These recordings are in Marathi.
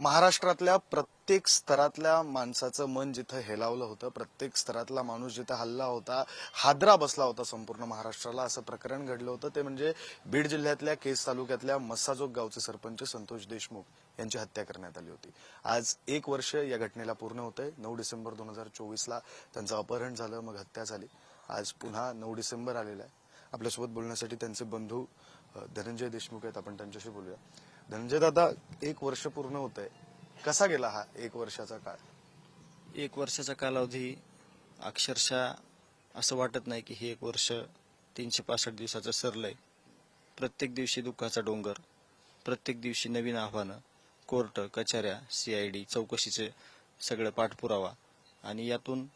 महाराष्ट्रातल्या प्रत्येक स्तरातल्या माणसाचं मन जिथं हेलावलं होतं प्रत्येक स्तरातला माणूस जिथं हल्ला होता हादरा बसला होता संपूर्ण महाराष्ट्राला असं प्रकरण घडलं होतं. ते म्हणजे बीड जिल्ह्यातल्या केस तालुक्यातल्या मस्साजोग गावचे सरपंच संतोष देशमुख यांची हत्या करण्यात आली होती. आज एक वर्ष या घटनेला पूर्ण होतंय. नऊ डिसेंबर दोन हजार चोवीसला त्यांचं अपहरण झालं मग हत्या झाली. आज पुन्हा नऊ डिसेंबर आलेला आहे. आपल्यासोबत बोलण्यासाठी त्यांचे बंधू धनंजय देशमुख आहेत. आपण त्यांच्याशी बोलूया. धनंजय दादा एक वर्ष पूर्ण होत आहे कसा गेला हा एक वर्षाचा काळ? एक वर्षाचा कालावधी अक्षरशः असं वाटत नाही की हे एक वर्ष तीनशे पासष्ट दिवसाचं सरलंय. प्रत्येक दिवशी दुःखाचा डोंगर प्रत्येक दिवशी नवीन आव्हानं कोर्ट कचऱ्या सीआयडी चौकशीचे सगळं पाठपुरावा आणि यातून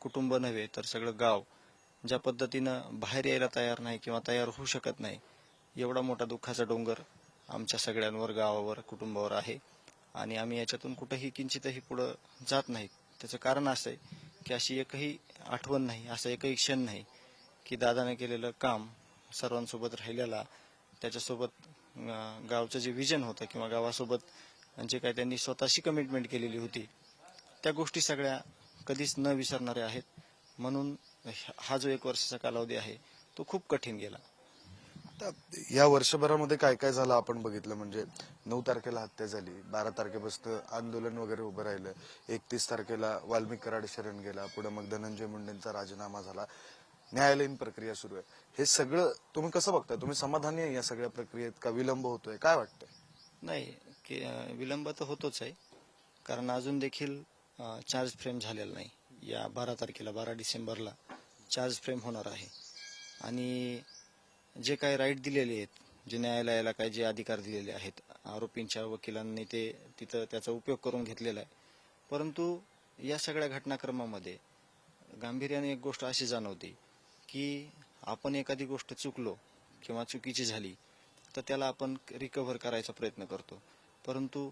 कुटुंब नव्हे तर सगळं गाव ज्या पद्धतीनं बाहेर यायला तयार नाही किंवा तयार होऊ शकत नाही एवढा मोठा दुःखाचा डोंगर आमच्या सगळ्यांवर गावावर कुटुंबावर आहे. आणि आम्ही याच्यातून कुठंही किंचितही पुढं जात नाहीत त्याचं कारण असं आहे की अशी एकही आठवण नाही असा एकही क्षण नाही की दादाने केलेलं काम सर्वांसोबत राहिलेला त्याच्यासोबत गावचं जे विजन होतं किंवा गावासोबत जे काही त्यांनी स्वतःशी कमिटमेंट केलेली होती त्या गोष्टी सगळ्या कधीच न विसरणाऱ्या आहेत. म्हणून हा जो एक वर्षाचा कालावधी आहे तो खूप कठीण गेला. या वर्षभरामध्ये काय काय झालं आपण बघितलं? म्हणजे नऊ तारखेला हत्या झाली बारा तारखेपासून आंदोलन वगैरे उभं राहिलं एकतीस तारखेला वाल्मिक कराड शरण गेला पुढे मग धनंजय मुंडेंचा राजीनामा झाला. न्यायालयीन प्रक्रिया सुरू आहे. हे सगळं तुम्ही कसं बघताय? तुम्ही समाधानी आहे या सगळ्या प्रक्रियेत का विलंब होतोय? काय वाटतंय? नाही की विलंब तर होतोच आहे. कारण अजून देखील चार्ज फ्रेम झालेला नाही. या बारा तारखेला बारा डिसेंबरला चार्ज फ्रेम होणार आहे. आणि जे काही राईट दिलेले आहेत जे न्यायालयाला काही जे अधिकार दिलेले आहेत आरोपींच्या वकिलांनी ते तिथं त्याचा उपयोग करून घेतलेला आहे. परंतु या सगळ्या घटनाक्रमामध्ये गांभीर्याने एक गोष्ट अशी जाणवते की आपण एखादी गोष्ट चुकलो किंवा चुकीची झाली तर त्याला आपण रिकव्हर करायचा प्रयत्न करतो. परंतु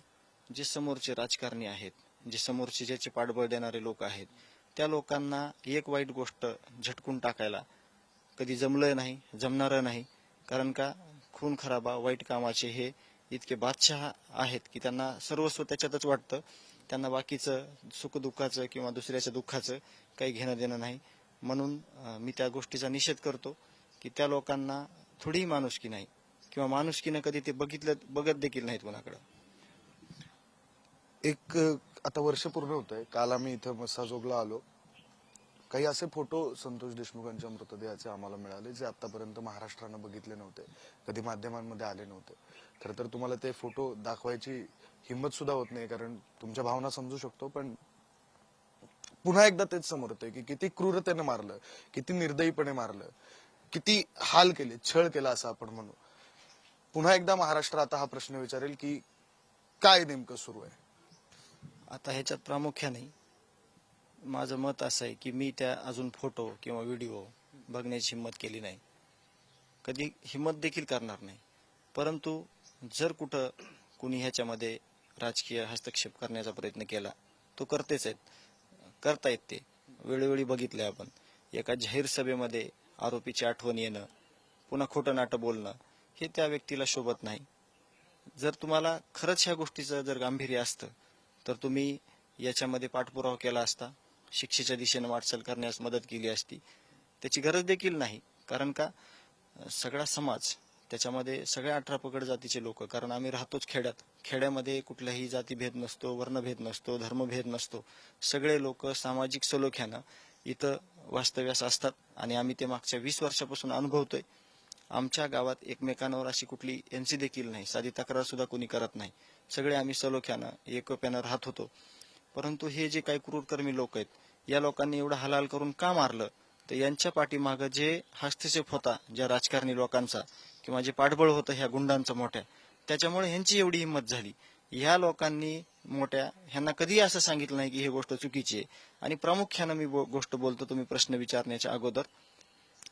जे समोरचे राजकारणी आहेत जे समोरचे ज्याचे पाठबळ देणारे लोक आहेत त्या लोकांना एक वाईट गोष्ट झटकून टाकायला कधी जमलं नाही जमणारं नाही. कारण का? खून खराबा वाईट कामाचे हे इतके बादशहा आहेत की त्यांना सर्वस्व त्याच्यातच वाटतं. त्यांना बाकीचं सुखदुःखाचं किंवा दुसऱ्याच्या दुःखाचं काही घेणं देणं नाही. म्हणून मी त्या गोष्टीचा निषेध करतो की त्या लोकांना थोडीही माणुसकी नाही किंवा माणुसकीनं कधी ते बघितलं बघत देखील नाहीत कोणाकडं. एक आता वर्ष पूर्ण होत आहे काल आम्ही इथं मसाजोगला आलो. काही असे फोटो संतोष देशमुखांच्या मृतदेहाचे आम्हाला मिळाले जे आतापर्यंत महाराष्ट्रानं बघितले नव्हते. कधी माध्यमांमध्ये आले नव्हते. खरं तर तुम्हाला ते फोटो दाखवायची हिंमत सुद्धा होत नाही कारण तुमच्या भावना समजू शकतो पण पुन्हा एकदा तेच समोर होते की किती क्रूरतेने मारलं किती निर्दयीपणे मारलं किती हाल केले छळ केला असं आपण म्हणू. पुन्हा एकदा महाराष्ट्र आता हा प्रश्न विचारेल की काय नेमकं सुरू आहे? आता ह्याच्यात प्रामुख्याने माझं मत असं आहे की मी त्या अजून फोटो किंवा व्हिडिओ बघण्याची हिंमत केली नाही. कधी हिंमत देखील करणार नाही. परंतु जर कुठं कुणी ह्याच्यामध्ये राजकीय हस्तक्षेप करण्याचा प्रयत्न केला तो करतेच आहेत. करतायत ते. वेळोवेळी बघितले आपण. एका जाहीर सभेमध्ये आरोपीची आठवण येणं पुन्हा खोटं नाटं बोलणं हे त्या व्यक्तीला शोभत नाही. जर तुम्हाला खरंच ह्या गोष्टीचं जर गांभीर्य असतं तर तुम्ही याच्यामध्ये पाठपुरावा केला असता. शिक्षेच्या दिशेने वाटचाल करण्यास मदत केली असती त्याची गरज देखील नाही. कारण का? सगळा समाज त्याच्यामध्ये सगळ्या अठरा पकड जातीचे लोक कारण आम्ही राहतोच खेड्यात. खेड्यामध्ये कुठलाही जातीभेद नसतो वर्णभेद नसतो धर्मभेद नसतो. सगळे लोक सामाजिक सलोख्यानं इथं वास्तव्यास असतात आणि आम्ही ते मागच्या वीस वर्षापासून अनुभवतोय. आमच्या गावात एकमेकांवर अशी कुठली एनसी देखील नाही साधी तक्रार सुद्धा कोणी करत नाही. सगळे आम्ही सलोख्यानं एकोप्यानं राहत होतो. परंतु हे जे काही क्रूरकर्मी लोक आहेत या लोकांनी एवढं हलाल करून का मारलं? तर यांच्या पाठीमागं जे हस्तक्षेप होता ज्या राजकारणी लोकांचा किंवा जे पाठबळ होतं ह्या गुंडांचं मोठ्या त्याच्यामुळे ह्यांची एवढी हिंमत झाली. ह्या लोकांनी मोठ्या ह्यांना कधी असं सांगितलं नाही की ही गोष्ट चुकीची आहे. आणि प्रामुख्यानं मी गोष्ट बोलतो तुम्ही प्रश्न विचारण्याच्या अगोदर.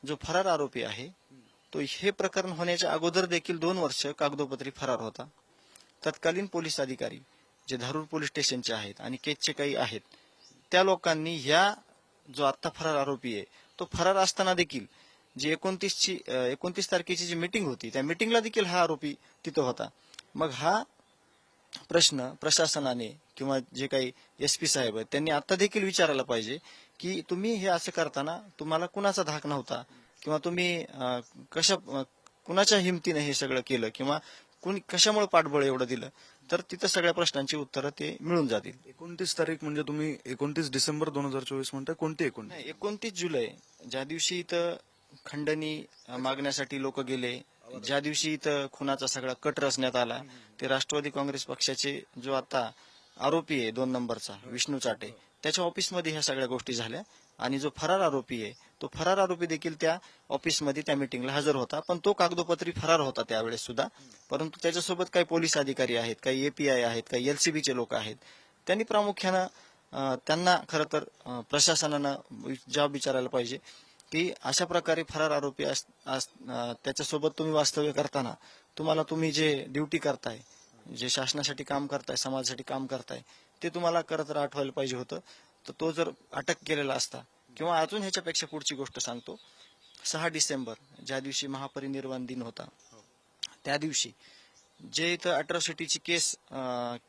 जो फरार आरोपी आहे तो हे प्रकरण होण्याच्या अगोदर देखील दोन वर्ष कागदोपत्री फरार होता. तत्कालीन पोलीस अधिकारी जे धारूर पोलीस स्टेशनचे आहेत आणि केजचे काही आहेत त्या लोकांनी ह्या जो आत्ता फरार आरोपी आहे तो फरार असताना देखील जी एकोणतीसची एकोणतीस तारखेची जी मिटिंग होती त्या मिटिंगला देखील हा आरोपी तिथं होता. मग हा प्रश्न प्रशासनाने किंवा जे काही एस पी साहेब आहेत त्यांनी आता देखील विचारायला पाहिजे की तुम्ही हे असं करताना तुम्हाला कुणाचा धाक नव्हता किंवा तुम्ही अं, कशा कुणाच्या हिमतीने हे सगळं केलं किंवा कुणी कशामुळे पाठबळ एवढं दिलं? तर तिथं सगळ्या प्रश्नांची उत्तरं ते मिळून जातील. एकोणतीस तारीख म्हणजे तुम्ही एकोणतीस डिसेंबर दोन हजार चोवीस म्हणताय कोणती एकोणतीस? नाही एकोणतीस जुलै. ज्या दिवशी इथं खंडणी मागण्यासाठी लोक गेले ज्या दिवशी इथं खुनाचा सगळा कट रचण्यात आला ते राष्ट्रवादी काँग्रेस पक्षाचे जो आता आरोपी आहे दोन नंबरचा विष्णू चाटे त्याच्या ऑफिसमध्ये ह्या सगळ्या गोष्टी झाल्या आणि जो फरार आरोपी आहे तो फरार आरोपी देखील त्या ऑफिसमध्ये त्या मिटिंगला हजर होता. पण तो कागदोपत्री फरार होता त्यावेळेस सुद्धा. परंतु त्याच्यासोबत काही पोलीस अधिकारी आहेत काही एपीआय आहेत काही एलसीबीचे लोक आहेत. त्यांनी प्रामुख्यानं त्यांना खरं तर प्रशासनानं जॉब विचारायला पाहिजे की अशा प्रकारे फरार आरोपी अस- अस- त्याच्यासोबत तुम्ही वास्तव्य करताना तुम्हाला तुम्ही जे ड्युटी करताय जे शासनासाठी काम करताय समाजासाठी काम करताय ते तुम्हाला खरं तर आठवायला पाहिजे होतं. तर तो जर अटक केलेला असता किंवा अजून ह्याच्यापेक्षा पुढची गोष्ट सांगतो. सहा डिसेंबर ज्या दिवशी महापरिनिर्वाण दिन होता त्या दिवशी जे इथं अट्रॉसिटीची केस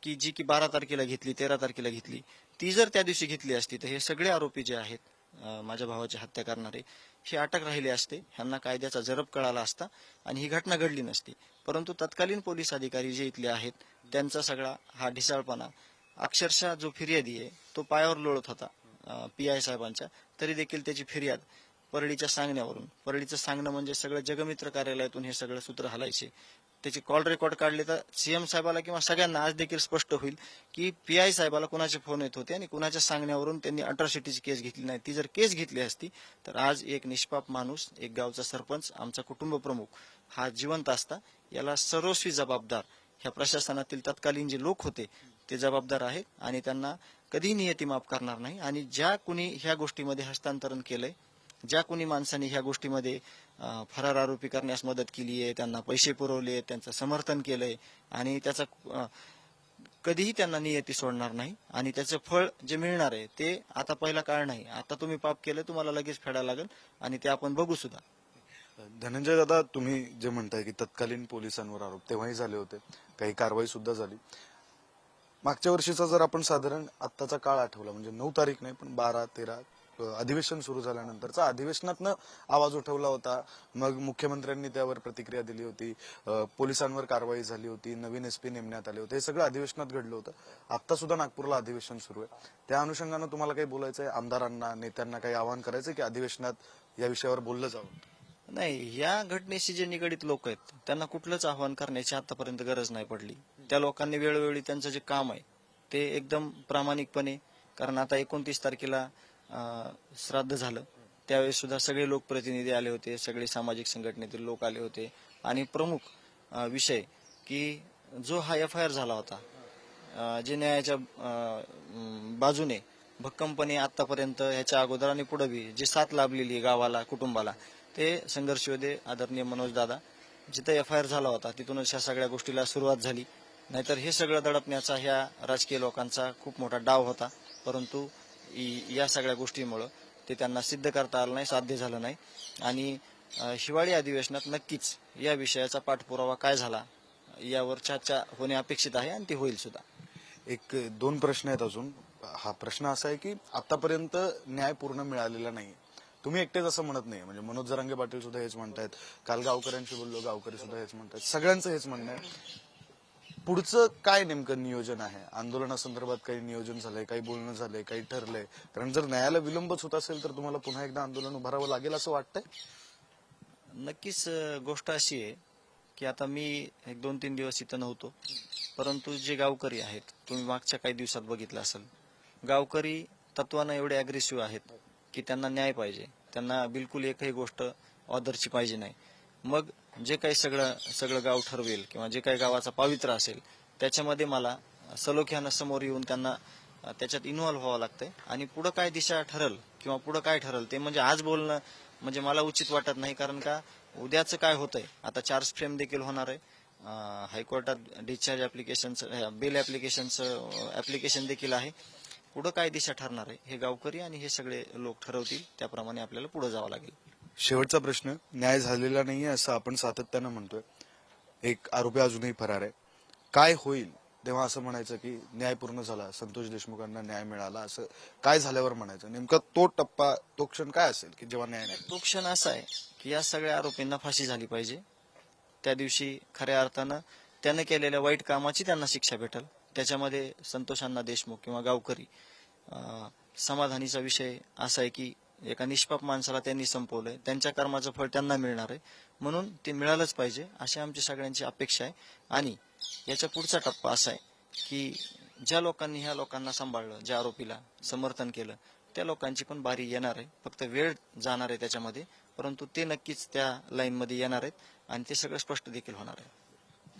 की जी की बारा तारखेला घेतली तेरा तारखेला घेतली ती जर त्या दिवशी घेतली असती तर हे सगळे आरोपी जे आहेत माझ्या भावाची हत्या करणारे हे अटक राहिले असते. ह्यांना कायद्याचा जरब कळाला असता आणि ही घटना घडली नसती. परंतु तत्कालीन पोलीस अधिकारी जे इथले आहेत त्यांचा सगळा हा ढिसाळपणा अक्षरशः जो फिर्यादी आहे तो पायावर लोळत होता पी आय साहेबांच्या. तरी देखील त्याची फिर्याद परळीच्या सांगण्यावरून. परळीचं सांगणं म्हणजे सगळं जगमित्र कार्यालयातून हे सगळं सूत्र हलायचे. त्याचे कॉल रेकॉर्ड काढले तर सीएम साहेबाला किंवा सगळ्यांना आज देखील स्पष्ट होईल की पी आय साहेबाला कुणाचे फोन येत होते आणि कुणाच्या सांगण्यावरून त्यांनी अट्रॉसिटीची केस घेतली नाही. ती जर केस घेतली असती तर आज एक निष्पाप माणूस एक गावचा सरपंच आमचा कुटुंब प्रमुख हा जिवंत असता. याला सर्वस्वी जबाबदार ह्या प्रशासनातील तत्कालीन जे लोक होते ते जबाबदार आहेत आणि त्यांना कधीही नियती माफ करणार नाही. आणि ज्या कुणी ह्या गोष्टीमध्ये हस्तांतरण केलंय ज्या कुणी माणसांनी ह्या गोष्टीमध्ये फरार आरोपी करण्यास मदत केली आहे त्यांना पैसे पुरवले त्यांचं समर्थन केलंय आणि त्याचा कधीही त्यांना नियती सोडणार नाही आणि त्याचं फळ जे मिळणार आहे ते आता पहिला काळ नाही. आता तुम्ही पाप केलं तुम्हाला लगेच फेडायला लागेल आणि ते आपण बघू सुद्धा. धनंजय दादा तुम्ही जे म्हणताय की तत्कालीन पोलिसांवर आरोप तेव्हाही झाले होते. काही कारवाई सुद्धा झाली. मागच्या वर्षीचा जर आपण साधारण आत्ताचा काळ आठवला म्हणजे नऊ तारीख नाही पण बारा तेरा अधिवेशन सुरू झाल्यानंतरचा अधिवेशनातनं आवाज उठवला होता. मग मुख्यमंत्र्यांनी त्यावर प्रतिक्रिया दिली होती. पोलिसांवर कारवाई झाली होती. नवीन एसपी नेमण्यात आले होते. हे सगळं अधिवेशनात घडलं होतं. आता सुद्धा नागपूरला अधिवेशन सुरू आहे. त्या अनुषंगानं तुम्हाला काही बोलायचं आहे आमदारांना नेत्यांना काही आवाहन करायचं की अधिवेशनात या विषयावर बोललं जावं? नाही या घटनेशी जे निगडीत लोक आहेत त्यांना कुठलंच आव्हान करण्याची आतापर्यंत गरज नाही पडली. त्या लोकांनी वेळोवेळी त्यांचं जे काम आहे ते एकदम प्रामाणिकपणे कारण आता एकोणतीस तारखेला श्राद्ध झालं. त्यावेळेस सुद्धा सगळे लोकप्रतिनिधी आले होते सगळे सामाजिक संघटनेतील लोक आले होते. आणि प्रमुख विषय की जो हा एफ आय आर झाला होता जे न्यायाच्या बाजूने भक्कमपणे आतापर्यंत ह्याच्या अगोदर आणि पुढे बी साथ लाभलेली आहे गावाला कुटुंबाला ते संघर्ष होते आदरणीय मनोज दादा जिथं एफ आय आर झाला होता तिथूनच ह्या सगळ्या गोष्टीला सुरुवात झाली. नाहीतर हे सगळं दडपण्याचा ह्या राजकीय लोकांचा खूप मोठा डाव होता. परंतु या सगळ्या गोष्टीमुळं ते त्यांना सिद्ध करता आलं नाही साध्य झालं नाही. आणि हिवाळी अधिवेशनात नक्कीच या विषयाचा पाठपुरावा काय झाला यावर चर्चा होणे अपेक्षित आहे आणि ती होईल सुद्धा. एक दोन प्रश्न आहेत अजून. हा प्रश्न असा आहे की आतापर्यंत न्याय पूर्ण मिळालेला नाही. तुम्ही एकटेच असं म्हणत नाही. म्हणजे मनोज जरांगे पाटील सुद्धा हेच म्हणतायत. काल गावकऱ्यांशी बोललो गावकरी सुद्धा हेच म्हणतायत. सगळ्यांचं हेच म्हणणं आहे. पुढचं काय नेमकं नियोजन आहे? आंदोलनासंदर्भात काही नियोजन झालंय काही बोलणं झालंय काही ठरलंय. कारण जर न्यायाला विलंबच होत असेल तर तुम्हाला पुन्हा एकदा आंदोलन उभारावं लागेल असं वाटतंय? नक्कीच गोष्ट अशी आहे की आता मी एक दोन तीन दिवस इथं नव्हतो. परंतु जे गावकरी आहेत तुम्ही मागच्या काही दिवसात बघितलं असेल. गावकरी तत्वानं एवढे अग्रेसिव्ह आहेत. की त्यांना न्याय पाहिजे. त्यांना बिलकुल एकही गोष्ट ऑदरची पाहिजे नाही. मग जे काही सगळं सगळं गाव ठरवेल किंवा जे काही गावाचा पावित्र्य असेल त्याच्यामध्ये मला सलोख्यानं समोर येऊन त्यांना त्याच्यात इन्व्हॉल्व्ह व्हावं लागतंय. आणि पुढं काय दिशा ठरल किंवा पुढं काय ठरल ते म्हणजे आज बोलणं म्हणजे मला उचित वाटत नाही. कारण का उद्याचं काय होतंय? आता चार्ज फ्रेम देखील होणार आहे. हायकोर्टात डिस्चार्ज ऍप्लिकेशनचं बेल ऍप्लिकेशनचं ऍप्लिकेशन देखील आहे. पुढं काय दिशा ठरणार आहे हे गावकरी आणि हे सगळे लोक ठरवतील त्याप्रमाणे आपल्याला पुढे जावं लागेल. शेवटचा प्रश्न न्याय झालेला नाहीये असं आपण सातत्यानं म्हणतोय. एक आरोपी अजूनही फरार आहे. काय होईल तेव्हा असं म्हणायचं की न्याय पूर्ण झाला संतोष देशमुखांना न्याय मिळाला असं काय झाल्यावर म्हणायचं? नेमका तो टप्पा तो क्षण काय असेल की जेव्हा न्याय नाही? तो क्षण असा आहे की या सगळ्या आरोपींना फाशी झाली पाहिजे. त्या दिवशी खऱ्या अर्थानं त्यानं केलेल्या वाईट कामाची त्यांना शिक्षा भेटल. त्याच्यामध्ये संतोषांना देशमुख किंवा गावकरी समाधानीचा विषय असा आहे की एका निष्पाप माणसाला त्यांनी संपवलंय त्यांच्या कर्माचं फळ त्यांना मिळणार आहे. म्हणून ते मिळालंच पाहिजे अशी आमची सगळ्यांची अपेक्षा आहे. आणि याच्या पुढचा टप्पा असा आहे की ज्या लोकांनी ह्या लोकांना सांभाळलं ज्या आरोपीला समर्थन केलं त्या लोकांची पण बारी येणार आहे. फक्त वेळ जाणार आहे त्याच्यामध्ये परंतु ते नक्कीच त्या लाईनमध्ये येणार आहेत आणि ते सगळं स्पष्ट देखील होणार आहे.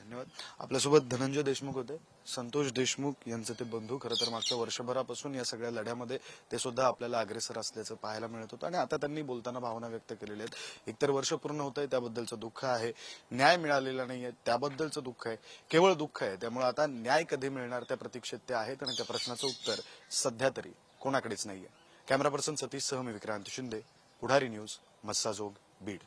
धन्यवाद. आपल्यासोबत धनंजय देशमुख होते. संतोष देशमुख यांचे ते बंधू. खरं तर मागच्या वर्षभरापासून या सगळ्या लढ्यामध्ये ते सुद्धा आपल्याला अग्रेसर असल्याचं पाहायला मिळत होतं. आणि आता त्यांनी बोलताना भावना व्यक्त केलेल्या आहेत. एकतर वर्ष पूर्ण होत आहे त्याबद्दलचं दुःख आहे. न्याय मिळालेला नाहीये त्याबद्दलचं दुःख आहे. केवळ दुःख आहे. त्यामुळे आता न्याय कधी मिळणार त्या प्रतीक्षेत ते आहेत. आणि त्या प्रश्नाचं उत्तर सध्या तरी कोणाकडेच नाहीये. कॅमेरा पर्सन सतीश सह मी विक्रांत शिंदे. पुढारी न्यूज मस्साजोग बीड.